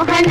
மோகன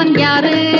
அம்மன் யாரு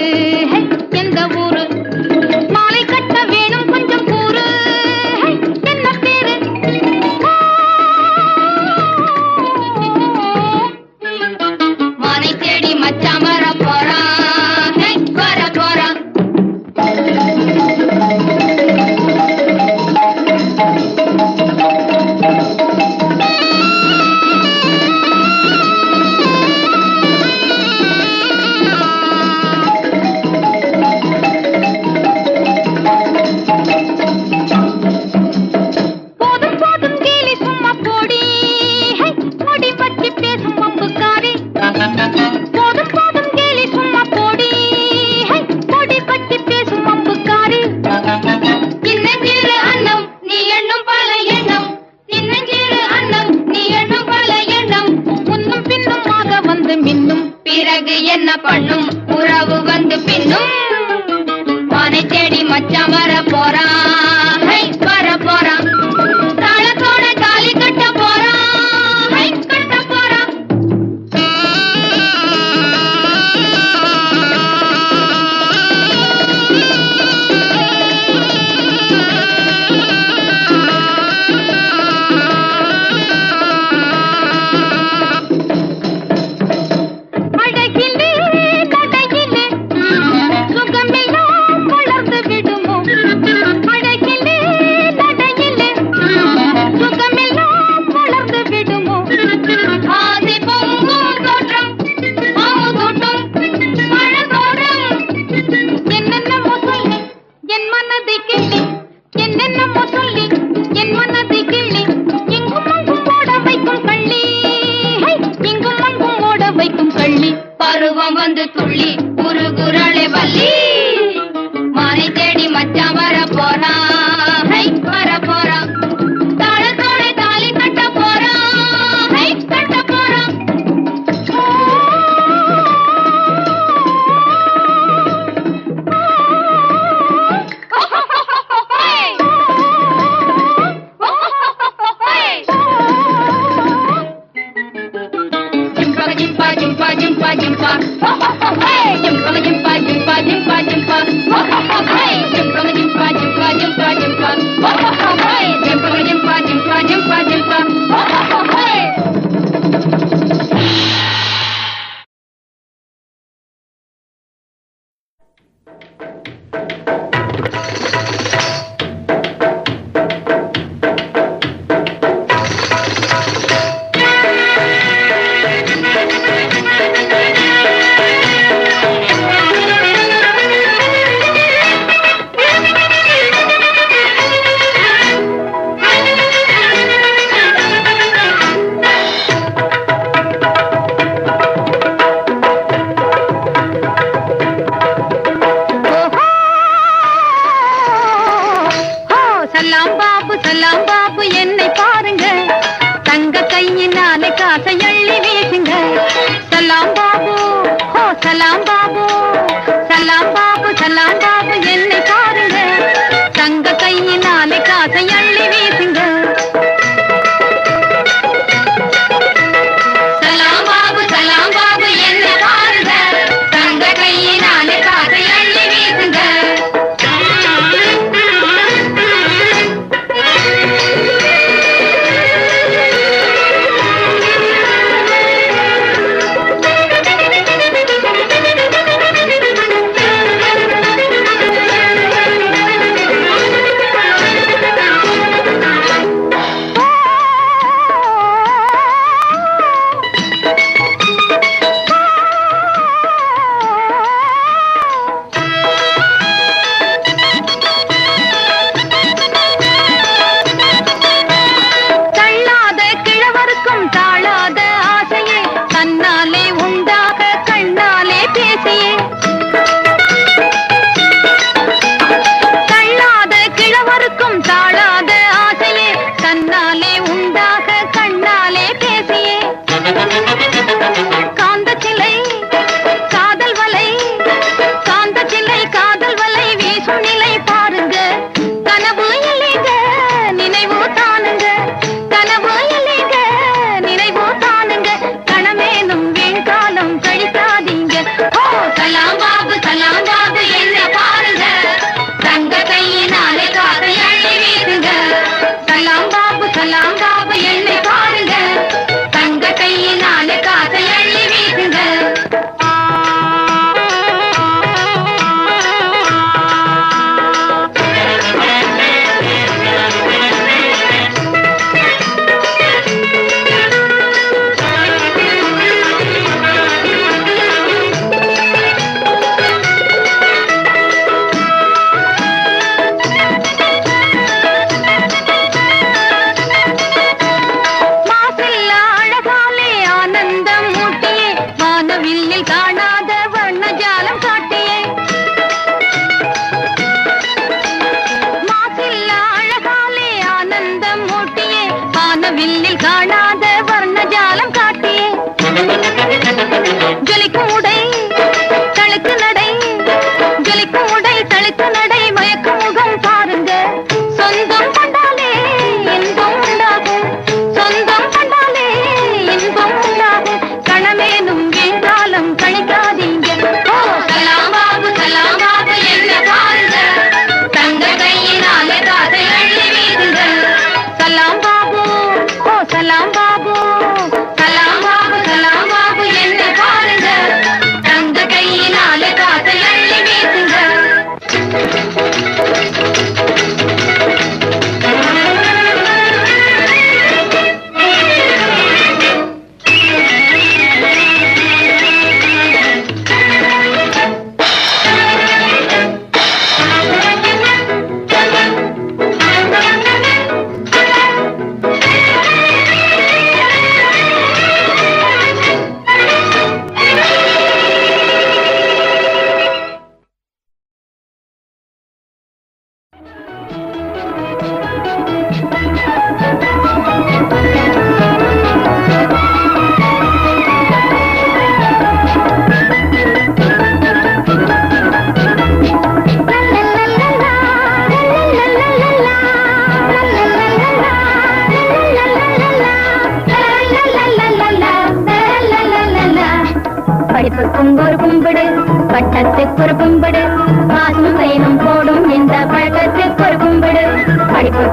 Thank you.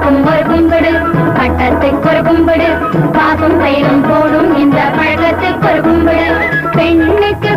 பார்க்கும் ஒரு கும்பிடு பட்டத்துக்கு ஒரு கும்பிடு பாசம் பயிரும் போடும் இந்த பழக்கத்துக்கு ஒரு கும்பிடு பெண்ணுக்கு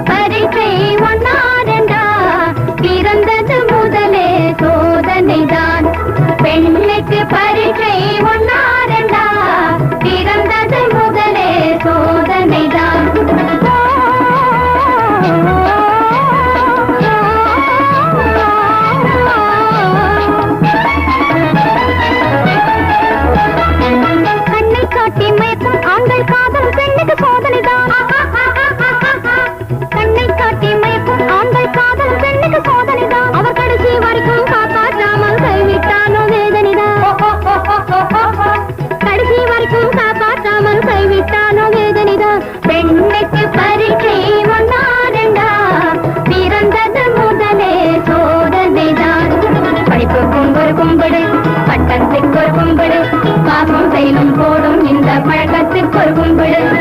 பழக்கத்திற்கு ஒரு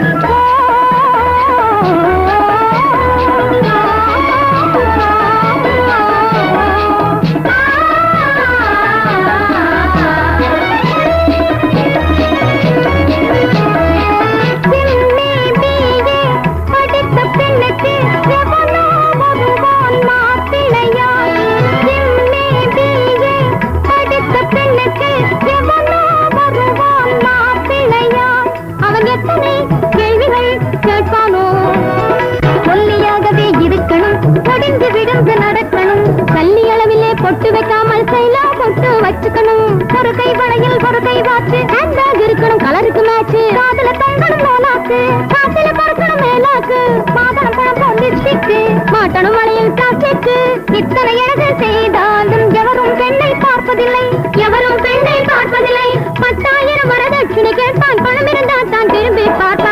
சாட்சிக்கு மாட்டணும் மலையில் சாட்சிக்கு இத்தனை அழகு செய்தாலும் எவரும் பெண்ணை பார்ப்பதில்லை. எவரும் பெண்ணை பார்ப்பதில்லை. பத்தாயிரம் வரதட்சணை கேட்பான் பணம் இருந்தால் தான் திரும்பி பார்ப்ப